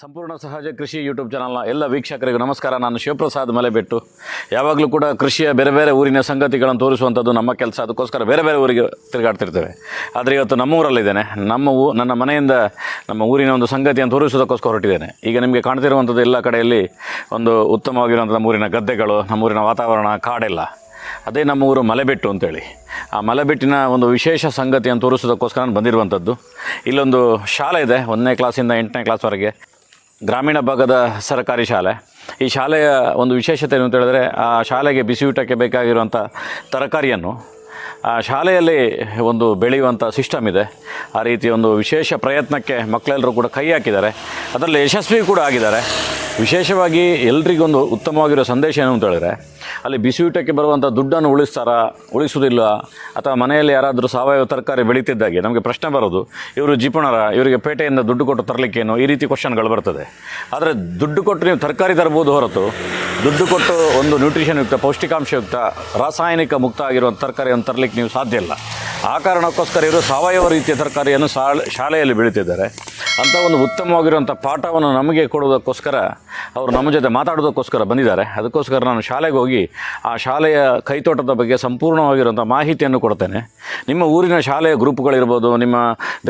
ಸಂಪೂರ್ಣ ಸಹಜ ಕೃಷಿ ಯೂಟ್ಯೂಬ್ ಚಾನಲ್ನ ಎಲ್ಲ ವೀಕ್ಷಕರಿಗೂ ನಮಸ್ಕಾರ. ನಾನು ಶಿವಪ್ರಸಾದ್ ಮಲೆಬೆಟ್ಟು. ಯಾವಾಗಲೂ ಕೂಡ ಕೃಷಿಯ ಬೇರೆ ಬೇರೆ ಊರಿನ ಸಂಗತಿಗಳನ್ನು ತೋರಿಸುವಂಥದ್ದು ನಮ್ಮ ಕೆಲಸ. ಅದಕ್ಕೋಸ್ಕರ ಬೇರೆ ಬೇರೆ ಊರಿಗೆ ತಿರುಗಾಡ್ತಿರ್ತೇವೆ. ಆದರೆ ಇವತ್ತು ನಮ್ಮ ಊರಲ್ಲಿದ್ದೇನೆ ನಮ್ಮ ಊ, ನನ್ನ ಮನೆಯಿಂದ ನಮ್ಮ ಊರಿನ ಒಂದು ಸಂಗತಿಯನ್ನು ತೋರಿಸೋದಕ್ಕೋಸ್ಕರ ಹೊರಟಿದ್ದೇನೆ. ಈಗ ನಿಮಗೆ ಕಾಣ್ತಿರುವಂಥದ್ದು ಎಲ್ಲ ಕಡೆಯಲ್ಲಿ ಒಂದು ಉತ್ತಮವಾಗಿರುವಂಥ ನಮ್ಮೂರಿನ ಗದ್ದೆಗಳು ನಮ್ಮೂರಿನ ವಾತಾವರಣ, ಕಾಡೆಲ್ಲ. ಅದೇ ನಮ್ಮ ಊರು ಮಲೆಬೆಟ್ಟು ಅಂತೇಳಿ. ಆ ಮಲೆಬೆಟ್ಟಿನ ಒಂದು ವಿಶೇಷ ಸಂಗತಿಯನ್ನು ತೋರಿಸೋದಕ್ಕೋಸ್ಕರ ನಾನು ಬಂದಿರುವಂಥದ್ದು. ಇಲ್ಲೊಂದು ಶಾಲೆ ಇದೆ, ಒಂದನೇ ಕ್ಲಾಸಿಂದ ಎಂಟನೇ ಕ್ಲಾಸ್ವರೆಗೆ ಗ್ರಾಮೀಣ ಭಾಗದ ಸರ್ಕಾರಿ ಶಾಲೆ. ಈ ಶಾಲೆಯ ಒಂದು ವಿಶೇಷತೆ ಏನು ಅಂತ ಹೇಳಿದ್ರೆ, ಆ ಶಾಲೆಗೆ ಬಿಸಿಯೂಟಕ್ಕೆ ಬೇಕಾಗಿರುವಂಥ ತರಕಾರಿಯನ್ನು, ಆ ಶಾಲೆಯಲ್ಲಿ ಒಂದು ಬೆಳೆಯುವಂಥ ಸಿಸ್ಟಮ್ ಇದೆ. ಆ ರೀತಿ ಒಂದು ವಿಶೇಷ ಪ್ರಯತ್ನಕ್ಕೆ ಮಕ್ಕಳೆಲ್ಲರೂ ಕೂಡ ಕೈ ಹಾಕಿದ್ದಾರೆ. ಅದರಲ್ಲಿ ಯಶಸ್ವಿ ಕೂಡ ಆಗಿದ್ದಾರೆ. ವಿಶೇಷವಾಗಿ ಎಲ್ರಿಗೊಂದು ಉತ್ತಮವಾಗಿರೋ ಸಂದೇಶ ಏನು ಅಂತ ಹೇಳಿದ್ರೆ ಅಲ್ಲಿ ಬಿಸಿಯೂಟಕ್ಕೆ ಬರುವಂಥ ದುಡ್ಡನ್ನು ಉಳಿಸ್ತಾರಾ? ಉಳಿಸುವುದಿಲ್ಲ. ಅಥವಾ ಮನೆಯಲ್ಲಿ ಯಾರಾದರೂ ಸಾವಯವ ತರಕಾರಿ ಬೆಳೀತಿದ್ದಾಗೆ ನಮಗೆ ಪ್ರಶ್ನೆ ಬರೋದು, ಇವರು ಜಿಪುಣರ, ಇವರಿಗೆ ಪೇಟೆಯಿಂದ ದುಡ್ಡು ಕೊಟ್ಟು ತರಲಿಕ್ಕೇನು ಈ ರೀತಿ ಕ್ವಶನ್ಗಳು ಬರ್ತದೆ. ಆದರೆ ದುಡ್ಡು ಕೊಟ್ಟು ನೀವು ತರಕಾರಿ ತರ್ಬೋದು ಹೊರತು, ದುಡ್ಡು ಕೊಟ್ಟು ಒಂದು ನ್ಯೂಟ್ರಿಷನ್ ಯುಕ್ತ ಪೌಷ್ಟಿಕಾಂಶಯುಕ್ತ ರಾಸಾಯನಿಕ ಮುಕ್ತ ಆಗಿರುವಂಥ ತರಕಾರಿಯನ್ನು ತರಲಿಕ್ಕೆ ನೀವು ಸಾಧ್ಯ ಇಲ್ಲ. ಆ ಕಾರಣಕ್ಕೋಸ್ಕರ ಇವರು ಸಾವಯವ ರೀತಿಯ ತರಕಾರಿಯನ್ನು ಶಾಲೆ ಶಾಲೆಯಲ್ಲಿ ಬೆಳೀತಿದ್ದಾರೆ. ಅಂಥ ಒಂದು ಉತ್ತಮವಾಗಿರುವಂಥ ಪಾಠವನ್ನು ನಮಗೆ ಕೊಡೋದಕ್ಕೋಸ್ಕರ ಅವರು ನಮ್ಮ ಜೊತೆ ಮಾತಾಡೋದಕ್ಕೋಸ್ಕರ ಬಂದಿದ್ದಾರೆ. ಅದಕ್ಕೋಸ್ಕರ ನಾನು ಶಾಲೆಗೆ ಹೋಗಿ ಆ ಶಾಲೆಯ ಕೈತೋಟದ ಬಗ್ಗೆ ಸಂಪೂರ್ಣವಾಗಿರುವಂಥ ಮಾಹಿತಿಯನ್ನು ಕೊಡ್ತೇನೆ. ನಿಮ್ಮ ಊರಿನ ಶಾಲೆಯ ಗ್ರೂಪ್ಗಳಿರ್ಬೋದು, ನಿಮ್ಮ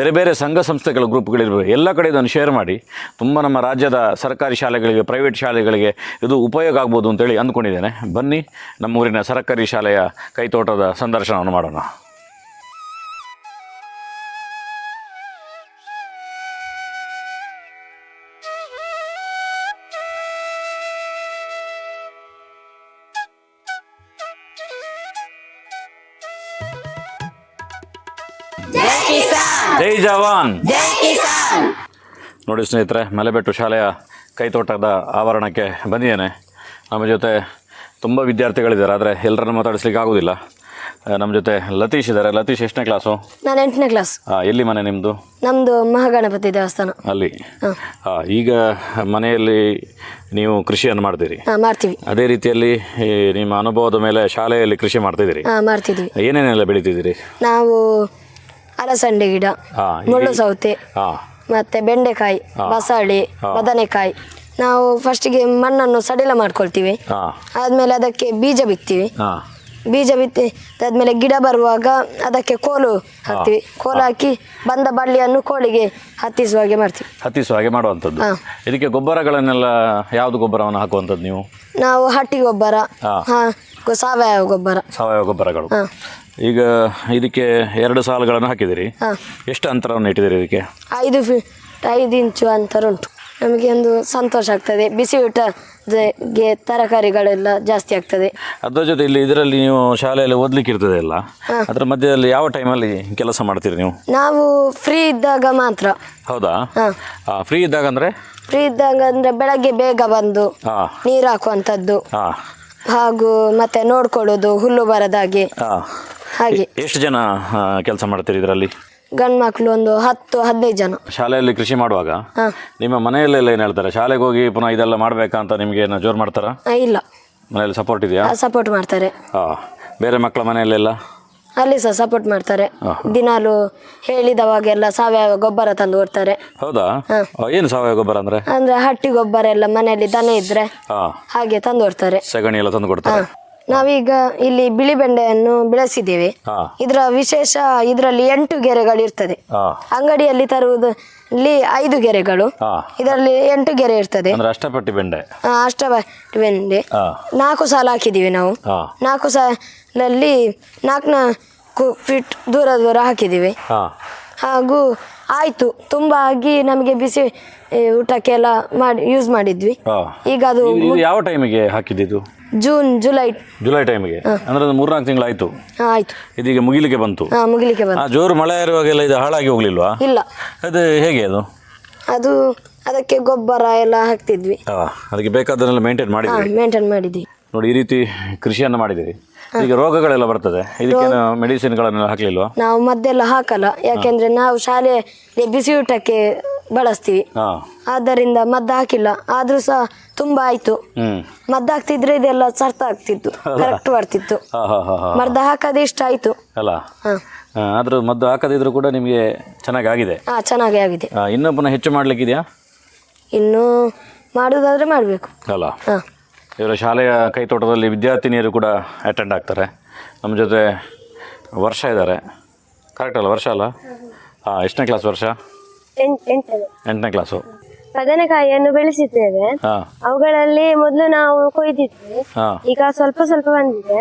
ಬೇರೆ ಬೇರೆ ಸಂಘ ಸಂಸ್ಥೆಗಳ ಗ್ರೂಪ್ಗಳಿರ್ಬೋದು, ಎಲ್ಲ ಕಡೆ ಇದನ್ನು ಶೇರ್ ಮಾಡಿ. ತುಂಬ ನಮ್ಮ ರಾಜ್ಯದ ಸರ್ಕಾರಿ ಶಾಲೆಗಳಿಗೆ, ಪ್ರೈವೇಟ್ ಶಾಲೆಗಳಿಗೆ ಇದು ಉಪಯೋಗ ಆಗ್ಬೋದು ಅಂತೇಳಿ ಅಂದ್ಕೊಂಡಿದ್ದೇನೆ. ಬನ್ನಿ, ನಮ್ಮ ಊರಿನ ಸರ್ಕಾರಿ ಶಾಲೆಯ ಕೈತೋಟದ ಸಂದರ್ಶನವನ್ನು ಮಾಡೋಣ. ಜೈ ಜವಾನ್. ನೋಡಿ ಸ್ನೇಹಿತರೆ ಮಲೆಬೆಟ್ಟು ಶಾಲೆಯ ಕೈತೋಟದ ಆವರಣಕ್ಕೆ ಬಂದಿದ್ದೇನೆ. ನಮ್ಮ ಜೊತೆ ತುಂಬ ವಿದ್ಯಾರ್ಥಿಗಳಿದ್ದಾರೆ ಆದರೆ ಎಲ್ಲರನ್ನು ಮಾತಾಡಿಸ್ಲಿಕ್ಕೆ ಆಗೋದಿಲ್ಲ. ನಮ್ಮ ಜೊತೆ ಲತೀಶ್ ಇದ್ದಾರೆ. ಲತೀಶ್ ಎಷ್ಟನೇ ಕ್ಲಾಸು? ನಾನು ಎಂಟನೇ ಕ್ಲಾಸ್. ಹಾಂ ಎಲ್ಲಿ ಮನೆ ನಿಮ್ಮದು ನಮ್ಮದು ಮಹಾಗಣಪತಿ ದೇವಸ್ಥಾನ. ಅಲ್ಲಿ. ಆ, ಈಗ ಮನೆಯಲ್ಲಿ ನೀವು ಕೃಷಿಯನ್ನು ಮಾಡ್ತೀರಿ. ಹಾಂ ಮಾಡ್ತೀವಿ. ಅದೇ ರೀತಿಯಲ್ಲಿ ಈ ನಿಮ್ಮ ಅನುಭವದ ಮೇಲೆ ಶಾಲೆಯಲ್ಲಿ ಕೃಷಿ ಮಾಡ್ತಿದ್ದೀರಿ. ಹಾಂ ಮಾಡ್ತಿದ್ದೀವಿ. ಏನೇನೆಲ್ಲ ಬೆಳಿತಿದ್ದೀರಿ? ನಾವು ಅಲಸಂಡೆ ಗಿಡ ಹಾ, ಮುಳ್ಳು ಸೌತೆ ಹಾಂ. ಮತ್ತೆ ಬೆಂಡೆಕಾಯಿ ಬಸಳೆ ಬದನೆಕಾಯಿ. ನಾವು ಫಸ್ಟಿಗೆ ಮಣ್ಣನ್ನು ಸಡಿಲ ಮಾಡ್ಕೊಳ್ತೀವಿ. ಆದ್ಮೇಲೆ ಆದಮೇಲೆ ಅದಕ್ಕೆ ಬೀಜ ಬಿತ್ತೀವಿ. ಹಾಂ. ಬೀಜ ಬಿತ್ತಿ ಅದಾದ್ಮೇಲೆ ಗಿಡ ಬರುವಾಗ ಅದಕ್ಕೆ ಕೋಲು ಹಾಕ್ತೀವಿ. ಕೋಲು ಹಾಕಿ ಬಂದ ಬಳ್ಳಿಯನ್ನು ಕೋಳಿಗೆ ಹತ್ತಿಸುವ ಹಾಗೆ ಮಾಡ್ತೀವಿ. ಹತ್ತಿಸುವ ಹಾಗೆ ಮಾಡುವಂಥದ್ದು. ಹಾ. ಇದಕ್ಕೆ ಗೊಬ್ಬರಗಳನ್ನೆಲ್ಲ ಯಾವುದು ಗೊಬ್ಬರವನ್ನು ಹಾಕುವಂಥದ್ದು ನೀವು? ನಾವು ಹಟ್ಟಿ ಗೊಬ್ಬರ ಹಾ. ಹಾಂ ಸಾವಯವ ಗೊಬ್ಬರ. ಸಾವಯವ ಗೊಬ್ಬರಗಳು. ಹಾಂ. ಈಗ ಇದಕ್ಕೆ ಎರಡು ಸಾಲುಗಳನ್ನು ಹಾಕಿದಿರಿ ಹಾಂ. ಎಷ್ಟು ಅಂತರವನ್ನು ಇಟ್ಟಿದ್ದೀರಿ ಇದಕ್ಕೆ? ಐದು ಫೀಟ್ ಐದು ಇಂಚು ಅಂತರ ಉಂಟು. ನಮಗೆ ಒಂದು ಸಂತೋಷ ಆಗ್ತದೆ. ಬಿಸಿ ಊಟಗೆ ತರಕಾರಿಗಳೆಲ್ಲ ಜಾಸ್ತಿ ಆಗ್ತದೆ. ಅದರ ಜೊತೆ ಇಲ್ಲಿ ಇದರಲ್ಲಿ ನೀವು ಶಾಲೆಯಲ್ಲಿ ಓದ್ಲಿಕ್ಕೆ ಇರ್ತದೆ ಅಲ್ಲ? ಅದರ ಮಧ್ಯದಲ್ಲಿ ಯಾವ ಟೈಮಲ್ಲಿ ಕೆಲಸ ಮಾಡ್ತೀರಿ ನೀವು? ನಾವು ಫ್ರೀ ಇದ್ದಾಗ ಮಾತ್ರ. ಹೌದಾ? ಹಾಂ. ಫ್ರೀ ಇದ್ದಾಗ ಅಂದರೆ? ಫ್ರೀ ಇದ್ದಾಗ ಅಂದರೆ ಬೆಳಗ್ಗೆ ಬೇಗ ಬಂದು ಹಾಂ. ನೀರು ಹಾಕುವಂಥದ್ದು. ಹಾಂ. ಹಾಗೂ ಮತ್ತೆ ನೋಡ್ಕೊಳ್ಳೋದು ಹುಲ್ಲು ಬರದಾಗೆ ಹಾಂ. ಹಾಗೆ. ಎಷ್ಟು ಜನ ಕೆಲಸ ಮಾಡ್ತೀರಿ ಇದರಲ್ಲಿ? ಗಂಡು ಮಕ್ಕಳು ಒಂದು ಹತ್ತು ಹದಿನೈದು ಜನ. ಶಾಲೆಯಲ್ಲಿ ಕೃಷಿ ಮಾಡುವಾಗ? ಹಾಂ. ನಿಮ್ಮ ಮನೆಯಲ್ಲೆಲ್ಲ ಏನು ಹೇಳ್ತಾರೆ? ಶಾಲೆಗೆ ಹೋಗಿ ಪುನಃ ಇದೆಲ್ಲ ಮಾಡಬೇಕಾ ಅಂತ ನಿಮಗೆ ಏನು ಜೋರು ಮಾಡ್ತಾರಾ? ಇಲ್ಲ. ಮನೆಯಲ್ಲಿ ಸಪೋರ್ಟ್ ಇದೆಯಾ? ಸಪೋರ್ಟ್ ಮಾಡ್ತಾರೆ. ಹಾಂ ಬೇರೆ ಮಕ್ಕಳ ಮನೆಯಲ್ಲೆಲ್ಲ? ಅಲ್ಲಿ ಸಹ ಸಪೋರ್ಟ್ ಮಾಡ್ತಾರೆ. ದಿನಾಲು ಹೇಳಿದವಾಗೆಲ್ಲ ಸಾವಯವ ಗೊಬ್ಬರ ತಂದು ಕೊಡ್ತಾರೆ. ಹೌದಾ? ಆ, ಏನು ಸಾವಯವ ಗೊಬ್ಬರ ಅಂದ್ರೆ? ಅಂದ್ರೆ ಹಟ್ಟಿ ಗೊಬ್ಬರ ಎಲ್ಲ ಮನೆಯಲ್ಲಿ ದನ ಇದ್ರೆ ಹಾಂ. ಹಾಗೆ ತಂದು ಕೊಡ್ತಾರೆ. ಸಗಣಿ ಎಲ್ಲ ತಂದು ಕೊಡ್ತಾರೆ. ನಾವೀಗ ಇಲ್ಲಿ ಬಿಳಿ ಬೆಂಡೆಯನ್ನು ಬೆಳೆಸಿದ್ದೇವೆ. ಹಾಂ. ಇದರ ವಿಶೇಷ ಇದರಲ್ಲಿ ಎಂಟು ಗೆರೆಗಳು ಇರ್ತದೆ ಹಾಂ. ಅಂಗಡಿಯಲ್ಲಿ ತರುವುದು ಇಲ್ಲಿ ಐದು ಗೆರೆಗಳು. ಹಾಂ. ಇದರಲ್ಲಿ ಎಂಟು ಗೆರೆ ಇರ್ತದೆ. ಅಂದರೆ ಅಷ್ಟಪಟ್ಟಿ ಬೆಂಡೆ. ಆ, ಅಷ್ಟಬಟ್ಟಿ ಬೆಂಡೆ. ಹಾಂ. ನಾಲ್ಕು ಸಾಲ ಹಾಕಿದ್ದೀವಿ ನಾವು. ಹಾಂ. ನಾಲ್ಕು ಸಾಲಲ್ಲಿ ನಾಲ್ಕು ನಾಲ್ಕು ಫೀಟ್ ದೂರ ದೂರ ಹಾಕಿದ್ದೀವಿ. ಹಾಂ. ಹಾಗೂ ಆಯಿತು. ತುಂಬ ಆಗಿ ನಮಗೆ ಬಿಸಿ ಏ, ಊಟಕ್ಕೆಲ್ಲ ಮಾಡಿ ಯೂಸ್ ಮಾಡಿದ್ವಿ. ಹಾಂ. ಈಗ ಅದು ಇದು ಯಾವ ಟೈಮಿಗೆ ಹಾಕಿದ್ದು ಜೂನ್ ಜುಲೈ. ಜುಲೈ ಟೈಮಿಗೆ ಅಂದ್ರೆ ಒಂದು ಮೂರ್ನಾಲ್ಕು ತಿಂಗಳು ಆಯ್ತು ಆಯ್ತು. ಇದೀಗ ಮುಗಿಲಿಕ್ಕೆ ಬಂತು. ಹಾಂ ಮುಗಿಲಿಕ್ಕೆ ಆ ಬಂತು ಜೋರು ಮಳೆ ಇರುವಾಗೆಲ್ಲ ಇದು ಹಾಳಾಗಿ ಹೋಗ್ಲಿಲ್ವಾ? ಇಲ್ಲ. ಅದು ಹೇಗೆ ಅದು? ಅದು ಅದಕ್ಕೆ ಗೊಬ್ಬರ ಎಲ್ಲ ಹಾಕ್ತಿದ್ವಿ. ಅದಕ್ಕೆ ಬೇಕಾದನ್ನೆಲ್ಲ ಮೇಂಟೈನ್ ಮಾಡಿದ್ವಿ ಮೇಂಟೈನ್ ಮಾಡಿದ್ವಿ. ನೋಡಿ ಈ ರೀತಿ ಕೃಷಿಯನ್ನು ಮಾಡಿದ್ದೀರಿ. ಈಗ ರೋಗಗಳೆಲ್ಲ ಬರ್ತದೆ. ಇದಕ್ಕೇನು ಮೆಡಿಸಿನ್ಗಳನ್ನೆಲ್ಲ ಹಾಕ್ಲಿಲ್ವಾ? ನಾವು ಮದ್ದೆಲ್ಲ ಹಾಕಲ್ಲ. ಯಾಕೆಂದ್ರೆ ನಾವು ಶಾಲೆ ಬಿಸಿ ಊಟಕ್ಕೆ ಬಳಸ್ತೀವಿ. ಹಾಂ. ಆದ್ದರಿಂದ ಮದ್ದು ಹಾಕಿಲ್ಲ. ಆದ್ರೂ ಸಹ ತುಂಬಾ ಆಯ್ತು. ಮದ್ದು ಹಾಕ್ತಿದ್ರೆ ಇದೆಲ್ಲ ಸರ್ತ ಆಗ್ತಿತ್ತು. ಕರೆಕ್ಟ್ ಬರ್ತಿತ್ತು ಹಾಂ ಹಾಂ ಹಾಂ ಹಾಂ. ಮದ್ದು ಹಾಕದೆ ಇಷ್ಟ ಆಯ್ತು. ಅಲ್ಲ? ಆದ್ರೂ ಆದರೂ ಮದ್ದು ಹಾಕದಿದ್ರು ಕೂಡ ನಿಮಗೆ ಚೆನ್ನಾಗಿ ಆಗಿದೆ. ಹಾಂ ಚೆನ್ನಾಗಿ ಆಗಿದೆ. ಆ, ಇನ್ನೂ ಪುನಃ ಹೆಚ್ಚು ಮಾಡ್ಲಿಕ್ಕಿದೆಯಾ? ಇನ್ನು ಮಾಡೋದಾದ್ರೆ ಮಾಡಬೇಕು. ಅಲ್ಲ? ಹಾಂ. ಇವರ ಶಾಲೆಯ ಕೈತೋಟದಲ್ಲಿ ವಿದ್ಯಾರ್ಥಿನಿಯರು ಕೂಡ ಅಟೆಂಡ್ ಆಗ್ತಾರೆ. ನಮ್ಮ ಜೊತೆ ವರ್ಷ ಇದ್ದಾರೆ. ಕರೆಕ್ಟ್ ಅಲ್ಲ? ವರ್ಷ ಅಲ್ಲ? ಹಾಂ ಎಷ್ಟನೇ ಕ್ಲಾಸ್ ವರ್ಷ? ಎಂಟನೇ. ಕ್ಲಾಸು ಬದನೆಕಾಯಿಯನ್ನು ಬೆಳೆಸಿದ್ದೇವೆ. ಹಾಂ. ಅವುಗಳಲ್ಲಿ ಮೊದಲು ನಾವು ಕೊಯ್ದಿದ್ವಿ. ಹಾಂ. ಈಗ ಸ್ವಲ್ಪ ಸ್ವಲ್ಪ ಬಂದಿದೆ.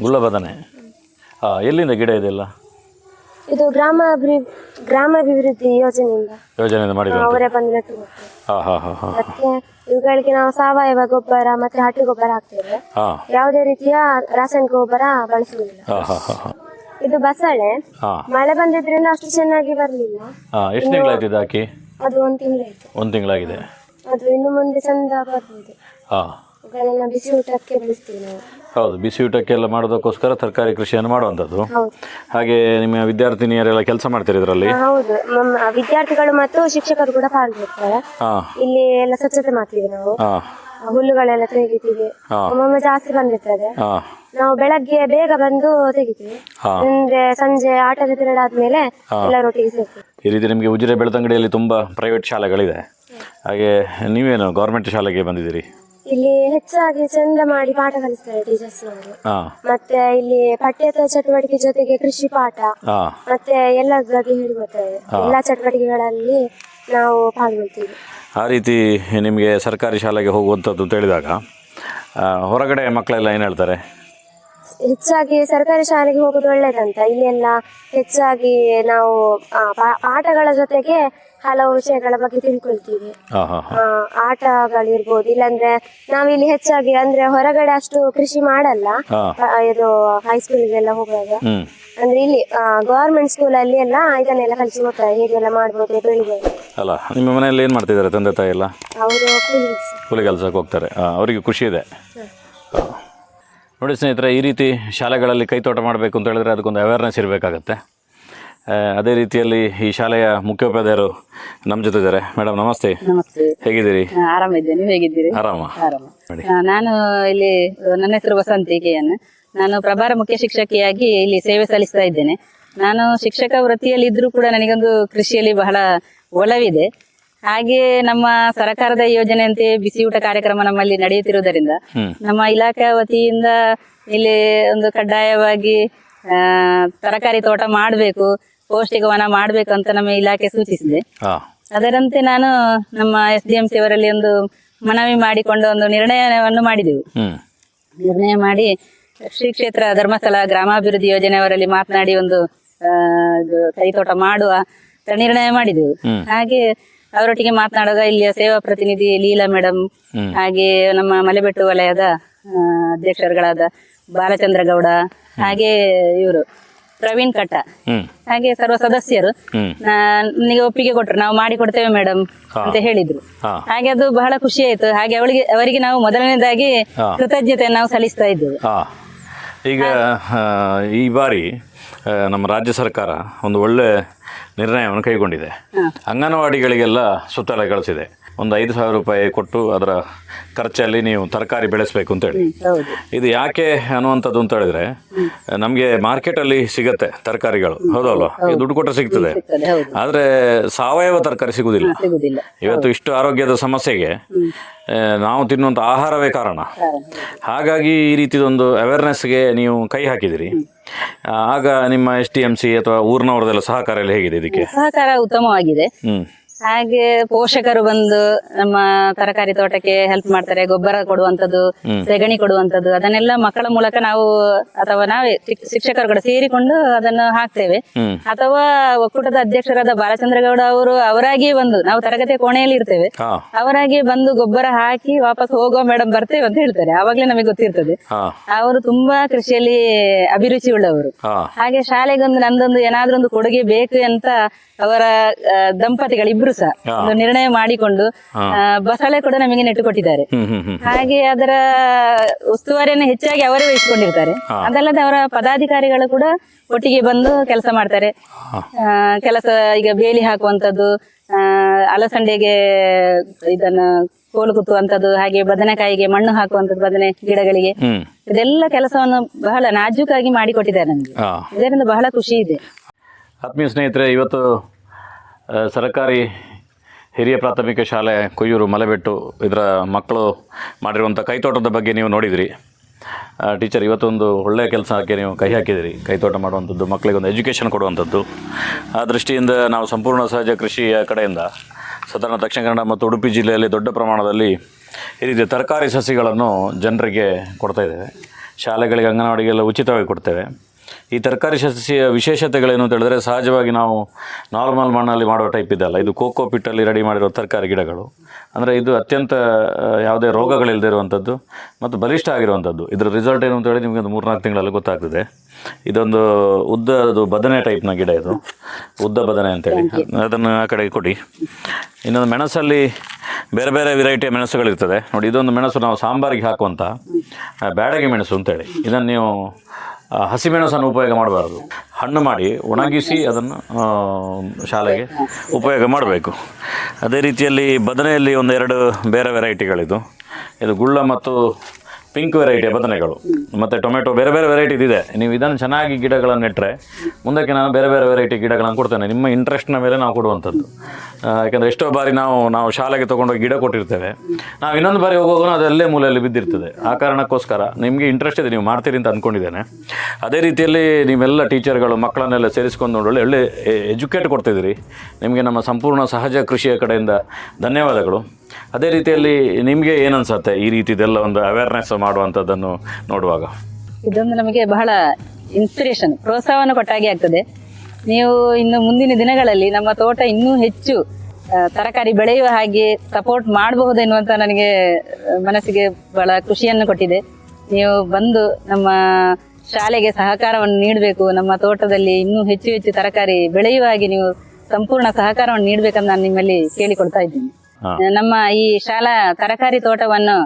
ಗುಲ್ಲ ಬದನೆ. ಎಲ್ಲಿಂದ ಗಿಡ ಇದೆಲ್ಲ ಇದು ಗ್ರಾಮ ಗ್ರಾಮಾಭಿವೃದ್ಧಿ ಯೋಜನೆಯಿಂದ. ಯೋಜನೆಯಿಂದ ಮಾಡಿದ್ರು ಅವರೇ ಬಂದು ನೆಟ್ಟು ಕೊಡ್ತಾರೆ. ಹಾಂ ಹಾಂ ಹಾಂ ಹಾಂ. ಮತ್ತೆ ಇವುಗಳಿಗೆ ನಾವು ಸಾವಯವ ಗೊಬ್ಬರ ಮತ್ತೆ ಹಟ್ಟಿ ಗೊಬ್ಬರ ಹಾಕ್ತೇವೆ. ಹಾಂ. ಯಾವುದೇ ರೀತಿಯ ರಾಸಾಯನಿಕ ಗೊಬ್ಬರ ಬಳಸುವುದಿಲ್ಲ. ಹಾಂ ಹಾಂ ಹಾಂ ಹಾಂ. ಇದು ಬಸಳೆ. ಹಾಂ. ಮಳೆ ಬಂದಿದ್ರಿಂದ ಅಷ್ಟು ಚೆನ್ನಾಗಿ ಬರಲಿಲ್ಲ. ಹಾಂ ಎಷ್ಟು ತಿಂಗಳಾಯ್ತು ಇದು ಹಾಕಿ? ಅದು ಒಂದು ತಿಂಗಳಾಯ್ತು. ಒಂದು ತಿಂಗಳಾಗಿದೆ. ಅದು ಇನ್ನು ಮುಂದೆ ಚಂದ ಬರ್ಬೋದು. ಹಾಂ. ಅವುಗಳನ್ನ ಬಿಸಿ ಊಟಕ್ಕೆ ಬೆಳೆಸ್ತೀವಿ ನಾವು. ಹೌದು ಬಿಸಿ ಊಟಕ್ಕೆಲ್ಲ ಮಾಡೋದಕ್ಕೋಸ್ಕರ ತರಕಾರಿ ಕೃಷಿಯನ್ನು ಮಾಡುವಂಥದ್ದು. ಹೌದು. ಹಾಗೆ ನಿಮ್ಮ ವಿದ್ಯಾರ್ಥಿನಿಯರೆಲ್ಲ ಕೆಲಸ ಮಾಡ್ತೀರಿ ಇದರಲ್ಲಿ? ಹೌದು. ನಮ್ಮ ವಿದ್ಯಾರ್ಥಿಗಳು ಮತ್ತು ಶಿಕ್ಷಕರು ಕೂಡ ಪಾಲ್ಗೊಳ್ತಾರೆ. ಹಾಂ. ಇಲ್ಲಿ ಎಲ್ಲ ಸ್ವಚ್ಛತೆ ಮಾಡ್ತೀವಿ ನಾವು. ಹಾಂ. ಹುಲ್ಲುಗಳೆಲ್ಲ ತೆಗಿತೀವಿ ಹಾ. ಒಮ್ಮೊಮ್ಮೆ ಜಾಸ್ತಿ ಬಂದಿರ್ತದೆ. ಹಾಂ. ನಾವು ಬೆಳಗ್ಗೆ ಬೇಗ ಬಂದು ತೆಗಿತೀವಿ ಹಾ. ಅಂದ್ರೆ ಸಂಜೆ ಆಟದ ಪಿರಿಯಡ್ ಆದ್ಮೇಲೆ ಎಲ್ಲರೊಟ್ಟಿಗೆ ಸೇರ್ತೀವಿ ಈ ರೀತಿ ನಿಮಗೆ ಉಜಿರೆ ಬೆಳ್ತಂಗಡಿಯಲ್ಲಿ ತುಂಬಾ ಪ್ರೈವೇಟ್ ಶಾಲೆಗಳಿದೆ. ಹಾಗೆ ನೀವೇನು ಗೌರ್ಮೆಂಟ್ ಶಾಲೆಗೆ ಬಂದಿದ್ದೀರಿ? ಇಲ್ಲಿ ಹೆಚ್ಚಾಗಿ ಚಂದ ಮಾಡಿ ಪಾಠ ಕಲಿಸ್ತಾರೆ ಟೀಚರ್ಸ್ ನವರು. ಹಾಂ ಮತ್ತೆ ಇಲ್ಲಿ ಪಠ್ಯೇತರ ಚಟುವಟಿಕೆ ಜೊತೆಗೆ ಕೃಷಿ ಪಾಠ. ಹಾಂ ಮತ್ತೆ ಎಲ್ಲ ಬಗ್ಗೆ ಹೇಳಿಕೊಡ್ತಾರೆ ಎಲ್ಲಾ ಚಟುವಟಿಕೆಗಳಲ್ಲಿ ನಾವು ಪಾಲ್ಗೊಳ್ತೀವಿ. ಆ ರೀತಿ ನಿಮಗೆ ಸರ್ಕಾರಿ ಶಾಲೆಗೆ ಹೋಗುವಂಥದ್ದು ಅಂತ ಹೇಳಿದಾಗ ಆ, ಹೊರಗಡೆ ಮಕ್ಕಳೆಲ್ಲ ಏನು ಹೇಳ್ತಾರೆ? ಹೆಚ್ಚಾಗಿ ಸರ್ಕಾರಿ ಶಾಲೆಗೆ ಹೋಗೋದು ಒಳ್ಳೇದಂತ. ಇಲ್ಲಿ ಎಲ್ಲ ಹೆಚ್ಚಾಗಿ ನಾವು ಆ, ಪಾ- ಪಾಠಗಳ ಜೊತೆಗೆ ಹಲವು ವಿಷಯಗಳ ಬಗ್ಗೆ ತಿಳ್ಕೊಳ್ತೀವಿ. ಆಟಗಳಿರ್ಬೋದು ಇಲ್ಲಾಂದ್ರೆ ನಾವಿಲ್ಲಿ ಹೆಚ್ಚಾಗಿ ಅಂದ್ರೆ ಹೊರಗಡೆ ಅಷ್ಟು ಕೃಷಿ ಮಾಡಲ್ಲ. ಆ, ಇದು ಹೈಸ್ಕೂಲ್ಗೆಲ್ಲ ಹೋಗುವಾಗ. ಅಂದ್ರೆ ಇಲ್ಲಿ ಗವರ್ಮೆಂಟ್ ಸ್ಕೂಲ್ ಅಲ್ಲಿ ಎಲ್ಲ ಇದನ್ನೆಲ್ಲ ಕಲಿಸಿ ಹೋಗ್ತಾರೆ ಹೇಗೆಲ್ಲ ಮಾಡ್ಬೋದು ಬೆಳಿಗ್ಗೆ. ಅಲ್ಲ ನಿಮ್ಮ ಮನೆಯಲ್ಲಿ ಏನು ಮಾಡ್ತಿದ್ದಾರೆ ತಂದೆ ತಾಯಿ ಎಲ್ಲ? ಅವರು ಕೂಲಿ ಕೆಲಸಕ್ಕೆ ಹೋಗ್ತಾರೆ. ಅವರಿಗೆ ಖುಷಿ ಇದೆ. ನೋಡಿ ಸ್ನೇಹಿತರೆ ಈ ರೀತಿ ಶಾಲೆಗಳಲ್ಲಿ ಕೈತೋಟ ಮಾಡಬೇಕು ಅಂತ ಹೇಳಿದ್ರೆ ಅದಕ್ಕೊಂದು ಅವೇರ್ನೆಸ್ ಇರಬೇಕಾಗತ್ತೆ. ಅದೇ ರೀತಿಯಲ್ಲಿ ಈ ಶಾಲೆಯ ಮುಖ್ಯೋಪಾಧ್ಯಾಯರು ನಮ್ಮ ಜೊತೆ ಇದ್ದಾರೆ. ಮೇಡಮ್ ನಮಸ್ತೆ. ನಮಸ್ತೆ. ಹೇಗಿದ್ದೀರಿ? ಆರಾಮಿದ್ದೇನೆ ನೀವು ಹೇಗಿದ್ದೀರಿ? ಆರಾಮ. ಆರಾಮ. ನೋಡಿ ಆ, ನಾನು ಇಲ್ಲಿ ನನ್ನ ಹೆಸರು ವಸಂತಿ ಕೆ ಎನ್ ನಾನು ಪ್ರಭಾರ ಮುಖ್ಯ ಶಿಕ್ಷಕಿಯಾಗಿ ಇಲ್ಲಿ ಸೇವೆ ಸಲ್ಲಿಸ್ತಾ ಇದ್ದೇನೆ. ನಾನು ಶಿಕ್ಷಕ ವೃತ್ತಿಯಲ್ಲಿ ಇದ್ರೂ ಕೂಡ ನನಗೊಂದು ಕೃಷಿಯಲ್ಲಿ ಬಹಳ ಒಲವಿದೆ. ಹಾಗೆ ನಮ್ಮ ಸರ್ಕಾರದ ಯೋಜನೆಯಂತೆ ಬಿಸಿ ಊಟ ಕಾರ್ಯಕ್ರಮ ನಮ್ಮಲ್ಲಿ ನಡೆಯುತ್ತಿರುವುದರಿಂದ ನಮ್ಮ ಇಲಾಖೆ ವತಿಯಿಂದ ಇಲ್ಲಿ ಒಂದು ಕಡ್ಡಾಯವಾಗಿ ಆ, ತರಕಾರಿ ತೋಟ ಮಾಡಬೇಕು. ಪೌಷ್ಟಿಕವನ ಮಾಡಬೇಕು ಅಂತ ನಮ್ಮ ಇಲಾಖೆ ಸೂಚಿಸಿದೆ. ಅದರಂತೆ ನಾನು ನಮ್ಮ ಎಸ್ ಡಿ ಎಂ ಸಿ ಅವರಲ್ಲಿ ಒಂದು ಮನವಿ ಮಾಡಿಕೊಂಡು ಒಂದು ನಿರ್ಣಯವನ್ನು ಮಾಡಿದೆವು. ನಿರ್ಣಯ ಮಾಡಿ ಶ್ರೀ ಕ್ಷೇತ್ರ ಧರ್ಮಸ್ಥಳ ಗ್ರಾಮಾಭಿವೃದ್ಧಿ ಯೋಜನೆಯವರಲ್ಲಿ ಮಾತನಾಡಿ ಒಂದು ಕೈತೋಟ ಮಾಡುವ ನಿರ್ಣಯ ಮಾಡಿದೆವು. ಹಾಗೆ ಅವರೊಟ್ಟಿಗೆ ಮಾತನಾಡುವಾಗ ಇಲ್ಲಿಯ ಸೇವಾ ಪ್ರತಿನಿಧಿ ಲೀಲಾ ಮೇಡಮ್ ಹಾಗೆ ನಮ್ಮ ಮಲೆಬೆಟ್ಟು ವಲಯದ ಅಧ್ಯಕ್ಷರುಗಳಾದ ಬಾಲಚಂದ್ರ ಗೌಡ ಹಾಗೆ ಇವರು. ಪ್ರವೀಣ್ ಕಟ್ಟ ಹಾಗೆ ಸರ್ವ ಸದಸ್ಯರು. ನಿಮಗೆ ನನಗೆ ಒಪ್ಪಿಗೆ ಕೊಟ್ರು. ನಾವು ಮಾಡಿ ಕೊಡ್ತೇವೆ ಮೇಡಮ್ ಅಂತ ಹೇಳಿದ್ರು. ಹಾಗೆ ಅದು ಬಹಳ ಖುಷಿ ಆಯ್ತು. ಹಾಗೆ ಅವಳಿಗೆ ಅವರಿಗೆ ನಾವು ಮೊದಲನೇದಾಗಿ ಕೃತಜ್ಞತೆ ನಾವು ಸಲ್ಲಿಸ್ತಾ ಇದ್ದೇವೆ. ಈಗ ಈ ಬಾರಿ ನಮ್ಮ ರಾಜ್ಯ ಸರ್ಕಾರ ಒಂದು ಒಳ್ಳೆ ನಿರ್ಣಯವನ್ನು ಕೈಗೊಂಡಿದೆ. ಅಂಗನವಾಡಿಗಳಿಗೆಲ್ಲ ಸುತ್ತಲೆ ಕಳಿಸಿದೆ. ಒಂದು ಐದು ಸಾವಿರ ರೂಪಾಯಿ ಕೊಟ್ಟು ಅದರ ಖರ್ಚಲ್ಲಿ ನೀವು ತರಕಾರಿ ಬೆಳೆಸಬೇಕು ಅಂತೇಳಿ ಇದು ಯಾಕೆ ಅನ್ನುವಂಥದ್ದು ಅಂತ ಹೇಳಿದ್ರೆ ನಮಗೆ ಮಾರ್ಕೆಟಲ್ಲಿ ಸಿಗತ್ತೆ ತರಕಾರಿಗಳು. ಹೌದಲ್ವಾ ದುಡ್ಡು ಕೊಟ್ಟರೆ ಸಿಗ್ತದೆ. ಆದರೆ ಸಾವಯವ ತರಕಾರಿ ಸಿಗುವುದಿಲ್ಲ ಸಿಗುದಿಲ್ಲ. ಇವತ್ತು ಇಷ್ಟು ಆರೋಗ್ಯದ ಸಮಸ್ಯೆಗೆ ನಾವು ತಿನ್ನುವಂಥ ಆಹಾರವೇ ಕಾರಣ. ಹಾಗಾಗಿ ಈ ರೀತಿದೊಂದು ಅವೇರ್ನೆಸ್ಗೆ ನೀವು ಕೈ ಹಾಕಿದಿರಿ. ಆಗ ನಿಮ್ಮ ಎಸ್ ಟಿ ಎಂ ಸಿ ಅಥವಾ ಊರಿನವ್ರದೆಲ್ಲ ಸಹಕಾರ ಎಲ್ಲ ಹೇಗಿದೆ ಇದಕ್ಕೆ? ಸಹಕಾರ ಉತ್ತಮವಾಗಿದೆ. ಹಾಗೆ ಪೋಷಕರು ಬಂದು ನಮ್ಮ ತರಕಾರಿ ತೋಟಕ್ಕೆ ಹೆಲ್ಪ್ ಮಾಡ್ತಾರೆ ಗೊಬ್ಬರ ಕೊಡುವಂತದ್ದು ಸೆಗಣಿ ಕೊಡುವಂತದ್ದು ಅದನ್ನೆಲ್ಲ ಮಕ್ಕಳ ಮೂಲಕ ನಾವು ಅಥವಾ ನಾವೇ ಶಿಕ್ಷಕರು ಕೂಡ ಸೇರಿಕೊಂಡು ಅದನ್ನು ಹಾಕ್ತೇವೆ. ಅಥವಾ ಒಕ್ಕೂಟದ ಅಧ್ಯಕ್ಷರಾದ ಬಾಲಚಂದ್ರ ಗೌಡ ಅವರು ಅವರಾಗಿ ಬಂದು ನಾವು ತರಗತಿಯ ಕೋಣೆಯಲ್ಲಿ ಇರ್ತೇವೆ. ಅವರಾಗಿ ಬಂದು ಗೊಬ್ಬರ ಹಾಕಿ ವಾಪಸ್ ಹೋಗುವ ಮೇಡಮ್ ಬರ್ತೇವೆ ಅಂತ ಹೇಳ್ತಾರೆ. ಆವಾಗ್ಲೇ ನಮಗೆ ಗೊತ್ತಿರ್ತದೆ. ಅವರು ತುಂಬಾ ಕೃಷಿಯಲ್ಲಿ ಅಭಿರುಚಿ ಉಳ್ಳವರು ಹಾಗೆ ಶಾಲೆಗೊಂದು ನಂದೊಂದು ಏನಾದ್ರೂ ಒಂದು ಕೊಡುಗೆ ಬೇಕು ಅಂತ ಅವರ ದಂಪತಿಗಳು ಇಬ್ರು ಸಹ ಒಂದು ನಿರ್ಣಯ ಮಾಡಿಕೊಂಡು ಬಸಳೆ ಕೂಡ ನಮಗೆ ನೆಟ್ಟು ಕೊಟ್ಟಿದ್ದಾರೆ ಹಾಗೆ ಅದರ ಉಸ್ತುವಾರಿಯನ್ನು ಹೆಚ್ಚಾಗಿ ಅವರೇ ವಹಿಸಿಕೊಂಡಿರ್ತಾರೆ. ಅದಲ್ಲದೆ ಅವರ ಪದಾಧಿಕಾರಿಗಳು ಕೂಡ ಒಟ್ಟಿಗೆ ಬಂದು ಕೆಲಸ ಮಾಡ್ತಾರೆ. ಕೆಲಸ ಈಗ ಬೇಲಿ ಹಾಕುವಂತದ್ದು ಆ, ಅಲಸಂಡೆಗೆ ಇದನ್ನ ಕೋಲು ಕುತ್ತುವಂತದ್ದು ಹಾಗೆ ಬದನೆಕಾಯಿಗೆ ಮಣ್ಣು ಹಾಕುವಂತದ್ದು ಬದನೆ ಗಿಡಗಳಿಗೆ. ಇದೆಲ್ಲ ಕೆಲಸವನ್ನು ಬಹಳ ನಾಜೂಕಾಗಿ ಮಾಡಿಕೊಟ್ಟಿದ್ದಾರೆ ನಮಗೆ. ಹಾಂ. ಇದರಿಂದ ಬಹಳ ಖುಷಿ ಇದೆ. ಆತ್ಮೀಯ ಸ್ನೇಹಿತರೆ ಇವತ್ತು ಸರ್ಕಾರಿ ಹಿರಿಯ ಪ್ರಾಥಮಿಕ ಶಾಲೆ ಕೊಯ್ಯೂರು ಮಲೆಬೆಟ್ಟು ಇದರ ಮಕ್ಕಳು ಮಾಡಿರುವಂಥ ಕೈತೋಟದ ಬಗ್ಗೆ ನೀವು ನೋಡಿದಿರಿ. ಟೀಚರ್, ಇವತ್ತೊಂದು ಒಳ್ಳೆಯ ಕೆಲಸಕ್ಕೆ ನೀವು ಕೈ ಹಾಕಿದಿರಿ. ಕೈತೋಟ ಮಾಡುವಂಥದ್ದು, ಮಕ್ಕಳಿಗೆ ಒಂದು ಎಜುಕೇಷನ್ ಕೊಡುವಂಥದ್ದು. ಆ ದೃಷ್ಟಿಯಿಂದ ನಾವು ಸಂಪೂರ್ಣ ಸಹಜ ಕೃಷಿಯ ಕಡೆಯಿಂದ ಸಾಧಾರಣ ದಕ್ಷಿಣ ಕನ್ನಡ ಮತ್ತು ಉಡುಪಿ ಜಿಲ್ಲೆಯಲ್ಲಿ ದೊಡ್ಡ ಪ್ರಮಾಣದಲ್ಲಿ ಈ ರೀತಿ ತರಕಾರಿ ಸಸಿಗಳನ್ನು ಜನರಿಗೆ ಕೊಡ್ತಾ ಇದ್ದೇವೆ. ಶಾಲೆಗಳಿಗೆ, ಅಂಗನವಾಡಿಗೆಲ್ಲ ಉಚಿತವಾಗಿ ಕೊಡ್ತೇವೆ. ಈ ತರಕಾರಿ ಸಸ್ಯ ವಿಶೇಷತೆಗಳೇನು ಅಂತ ಹೇಳಿದ್ರೆ ಸಹಜವಾಗಿ ನಾವು ನಾರ್ಮಲ್ ಮಣ್ಣಲ್ಲಿ ಮಾಡುವ ಟೈಪ್ ಇದಲ್ಲ ಇದು ಕೋಕೋ ಪಿಟ್ಟಲ್ಲಿ ರೆಡಿ ಮಾಡಿರೋ ತರಕಾರಿ ಗಿಡಗಳು. ಅಂದರೆ ಇದು ಅತ್ಯಂತ ಯಾವುದೇ ರೋಗಗಳಿಲ್ಲದೆ ಇರುವಂಥದ್ದು ಮತ್ತು ಬಲಿಷ್ಠ ಆಗಿರುವಂಥದ್ದು ಇದರ ರಿಸಲ್ಟ್ ಏನು ಅಂತ ಹೇಳಿ ನಿಮಗೆ ಒಂದು ಮೂರ್ನಾಲ್ಕು ತಿಂಗಳಲ್ಲಿ ಗೊತ್ತಾಗ್ತದೆ. ಇದೊಂದು ಉದ್ದದು ಬದನೆ ಟೈಪ್ನ ಗಿಡ ಇದು. ಉದ್ದ ಬದನೆ ಅಂತೇಳಿ. ಅದನ್ನು ಆ ಕಡೆಗೆ ಕೊಡಿ. ಇನ್ನೊಂದು ಮೆಣಸಲ್ಲಿ ಬೇರೆ ಬೇರೆ ವೆರೈಟಿಯ ಮೆಣಸುಗಳಿರ್ತದೆ. ನೋಡಿ, ಇದೊಂದು ಮೆಣಸು ನಾವು ಸಾಂಬಾರಿಗೆ ಹಾಕುವಂಥ ಬ್ಯಾಡಗಿ ಮೆಣಸು ಅಂತೇಳಿ. ಇದನ್ನು ನೀವು ಹಸಿಮೆಣಸನ್ನು ಉಪಯೋಗ ಮಾಡಬಾರ್ದು. ಹಣ್ಣು ಮಾಡಿ ಒಣಗಿಸಿ ಅದನ್ನು ಶಾಲೆಗೆ ಉಪಯೋಗ ಮಾಡಬೇಕು. ಅದೇ ರೀತಿಯಲ್ಲಿ ಬದನೆಯಲ್ಲಿ ಒಂದು ಎರಡು ಬೇರೆ ವೆರೈಟಿಗಳಿದ್ದು ಇದು ಗುಳ್ಳ ಮತ್ತು ಪಿಂಕ್ ವೆರೈಟಿ ಬದನೆಗಳು. ಮತ್ತು ಟೊಮೆಟೊ ಬೇರೆ ಬೇರೆ ವೆರೈಟಿ ಇದೆ. ನೀವು ಇದನ್ನು ಚೆನ್ನಾಗಿ ಗಿಡಗಳನ್ನು ನೆಟ್ಟರೆ ಮುಂದಕ್ಕೆ ನಾನು ಬೇರೆ ಬೇರೆ ವೆರೈಟಿ ಗಿಡಗಳನ್ನು ಕೊಡ್ತೇನೆ. ನಿಮ್ಮ ಇಂಟ್ರೆಸ್ಟ್ನ ಮೇಲೆ ನಾವು ಕೊಡುವಂಥದ್ದು. ಯಾಕೆಂದರೆ ಎಷ್ಟೋ ಬಾರಿ ನಾವು ನಾವು ಶಾಲೆಗೆ ತೊಗೊಂಡೋಗಿ ಗಿಡ ಕೊಟ್ಟಿರ್ತೇವೆ. ನಾವು ಇನ್ನೊಂದು ಬಾರಿ ಹೋಗುವಾಗ ಅದು ಅಲ್ಲೇ ಮೂಲೆಯಲ್ಲಿ ಬಿದ್ದಿರ್ತದೆ. ಆ ಕಾರಣಕ್ಕೋಸ್ಕರ ನಿಮಗೆ ಇಂಟ್ರೆಸ್ಟ್ ಇದೆ, ನೀವು ಮಾಡ್ತೀರಿ ಅಂತ ಅಂದ್ಕೊಂಡಿದ್ದೇನೆ ಅದೇ ರೀತಿಯಲ್ಲಿ ನೀವೆಲ್ಲ ಟೀಚರ್ಗಳು, ಮಕ್ಕಳನ್ನೆಲ್ಲ ಸೇರಿಸ್ಕೊಂಡು ಒಳ್ಳೆ ಒಳ್ಳೆ ಎಜುಕೇಟ್ ಕೊಡ್ತಿದ್ದೀರಿ. ನಿಮಗೆ ನಮ್ಮ ಸಂಪೂರ್ಣ ಸಹಜ ಕೃಷಿಯ ಕಡೆಯಿಂದ ಧನ್ಯವಾದಗಳು. ಅದೇ ರೀತಿಯಲ್ಲಿ ನಿಮಗೆ ಏನನ್ಸುತ್ತೆ ಈ ರೀತಿದೆಲ್ಲ ಒಂದು ಅವೇರ್ನೆಸ್ ಮಾಡುವಂಥದ್ದನ್ನು ನೋಡುವಾಗ? ಇದೊಂದು ನಮಗೆ ಬಹಳ ಇನ್ಸ್ಪಿರೇಷನ್ ಪ್ರೋತ್ಸಾಹವನ್ನು ಕೊಟ್ಟಾಗೆ ಆಗ್ತದೆ. ನೀವು ಇನ್ನು ಮುಂದಿನ ದಿನಗಳಲ್ಲಿ ನಮ್ಮ ತೋಟ ಇನ್ನೂ ಹೆಚ್ಚು ತರಕಾರಿ ಬೆಳೆಯುವ ಹಾಗೆ ಸಪೋರ್ಟ್ ಮಾಡಬಹುದು ಎನ್ನುವಂತ ನನಗೆ ಮನಸ್ಸಿಗೆ ಬಹಳ ಖುಷಿಯನ್ನು ಕೊಟ್ಟಿದೆ. ನೀವು ಬಂದು ನಮ್ಮ ಶಾಲೆಗೆ ಸಹಕಾರವನ್ನು ನೀಡಬೇಕು, ನಮ್ಮ ತೋಟದಲ್ಲಿ ಇನ್ನೂ ಹೆಚ್ಚು ಹೆಚ್ಚು ತರಕಾರಿ ಬೆಳೆಯುವ ಹಾಗೆ ನೀವು ಸಂಪೂರ್ಣ ಸಹಕಾರವನ್ನು ನೀಡಬೇಕಂತ ನಾನು ನಿಮ್ಮಲ್ಲಿ ಕೇಳಿಕೊಳ್ತಾ ಇದ್ದೀನಿ. ನಮ್ಮ ಈ ಶಾಲಾ ತರಕಾರಿ ತೋಟವನ್ನು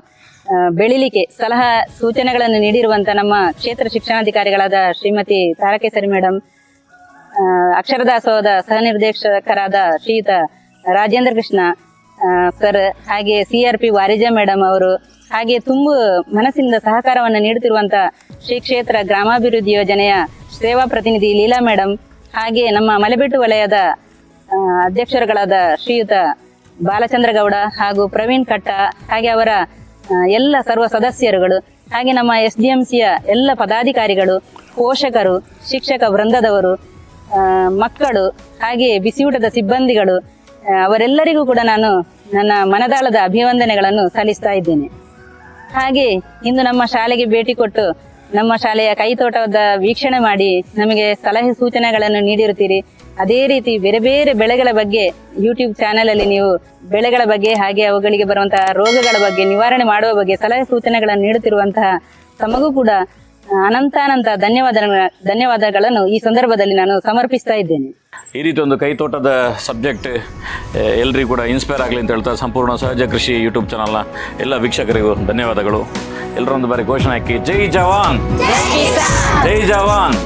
ಬೆಳಿಲಿಕ್ಕೆ ಸಲಹಾ ಸೂಚನೆಗಳನ್ನು ನೀಡಿರುವಂತ ನಮ್ಮ ಕ್ಷೇತ್ರ ಶಿಕ್ಷಣಾಧಿಕಾರಿಗಳಾದ ಶ್ರೀಮತಿ ತಾರಕೇಸರಿ ಮೇಡಮ್ ಆ, ಸಹ ನಿರ್ದೇಶಕರಾದ ಶ್ರೀಯುತ ರಾಜೇಂದ್ರ ಕೃಷ್ಣ ಸರ್ ಹಾಗೆ C R P Varija madam ಅವರು ಹಾಗೆ ತುಂಬು ಮನಸ್ಸಿಂದ ಸಹಕಾರವನ್ನು ನೀಡುತ್ತಿರುವಂತ ಶ್ರೀ ಕ್ಷೇತ್ರ ಗ್ರಾಮಾಭಿವೃದ್ಧಿ ಯೋಜನೆಯ ಸೇವಾ ಪ್ರತಿನಿಧಿ ಲೀಲಾ ಮೇಡಮ್ ಹಾಗೆ ನಮ್ಮ ಮಲೆಬೆಟ್ಟು ವಲಯದ ಅಧ್ಯಕ್ಷರುಗಳಾದ ಶ್ರೀಯುತ ಬಾಲಚಂದ್ರ ಗೌಡ ಹಾಗೂ ಪ್ರವೀಣ್ ಕಟ್ಟ, ಹಾಗೆ ಅವರ ಎಲ್ಲ ಸರ್ವ ಸದಸ್ಯರುಗಳು, ಹಾಗೆ ನಮ್ಮ ಎಸ್ ಡಿ ಎಂ ಸಿಯ ಎಲ್ಲ ಪದಾಧಿಕಾರಿಗಳು, ಪೋಷಕರು, ಶಿಕ್ಷಕ ವೃಂದದವರು ಮಕ್ಕಳು, ಹಾಗೆ ಬಿಸಿಯೂಟದ ಸಿಬ್ಬಂದಿಗಳು ಅವರೆಲ್ಲರಿಗೂ ಕೂಡ ನಾನು ನನ್ನ ಮನದಾಳದ ಅಭಿವಂದನೆಗಳನ್ನು ಸಲ್ಲಿಸ್ತಾ ಇದ್ದೇನೆ. ಹಾಗೆ ಇಂದು ನಮ್ಮ ಶಾಲೆಗೆ ಭೇಟಿ ಕೊಟ್ಟು ನಮ್ಮ ಶಾಲೆಯ ಕೈತೋಟದ ವೀಕ್ಷಣೆ ಮಾಡಿ ನಮಗೆ ಸಲಹೆ ಸೂಚನೆಗಳನ್ನು ನೀಡಿರುತ್ತೀರಿ. ಅದೇ ರೀತಿ ಬೇರೆ ಬೇರೆ ಬೆಳೆಗಳ ಬಗ್ಗೆ ಯೂಟ್ಯೂಬ್ ಚಾನೆಲ್ ಅಲ್ಲಿ ನೀವು ಬೆಳೆಗಳ ಬಗ್ಗೆ ಹಾಗೆ ಅವುಗಳಿಗೆ ಬರುವಂತಹ ರೋಗಗಳ ಬಗ್ಗೆ ನಿವಾರಣೆ ಮಾಡುವ ಬಗ್ಗೆ ಸಲಹೆ ಸೂಚನೆಗಳನ್ನು ನೀಡುತ್ತಿರುವಂತಹ ತಮಗೂ ಕೂಡ ಅನಂತಾನಂತ ಧನ್ಯವಾದ ಧನ್ಯವಾದಗಳನ್ನು ಈ ಸಂದರ್ಭದಲ್ಲಿ ನಾನು ಸಮರ್ಪಿಸ್ತಾ ಇದ್ದೇನೆ. ಈ ರೀತಿ ಒಂದು ಕೈತೋಟದ ಸಬ್ಜೆಕ್ಟ್ ಎಲ್ರಿಗೂ ಕೂಡ ಇನ್ಸ್ಪೈರ್ ಆಗಲಿ ಅಂತ ಹೇಳ್ತಾ ಸಂಪೂರ್ಣ ಸಹಜ ಕೃಷಿ ಯೂಟ್ಯೂಬ್ ಚಾನಲ್ನ ಎಲ್ಲ ವೀಕ್ಷಕರಿಗೂ ಧನ್ಯವಾದಗಳು. ಎಲ್ಲರೊಂದು ಬಾರಿ ಘೋಷಣೆ ಹಾಕಿ. ಜೈ ಜವಾನ್! ಜೈ ಜವಾನ್!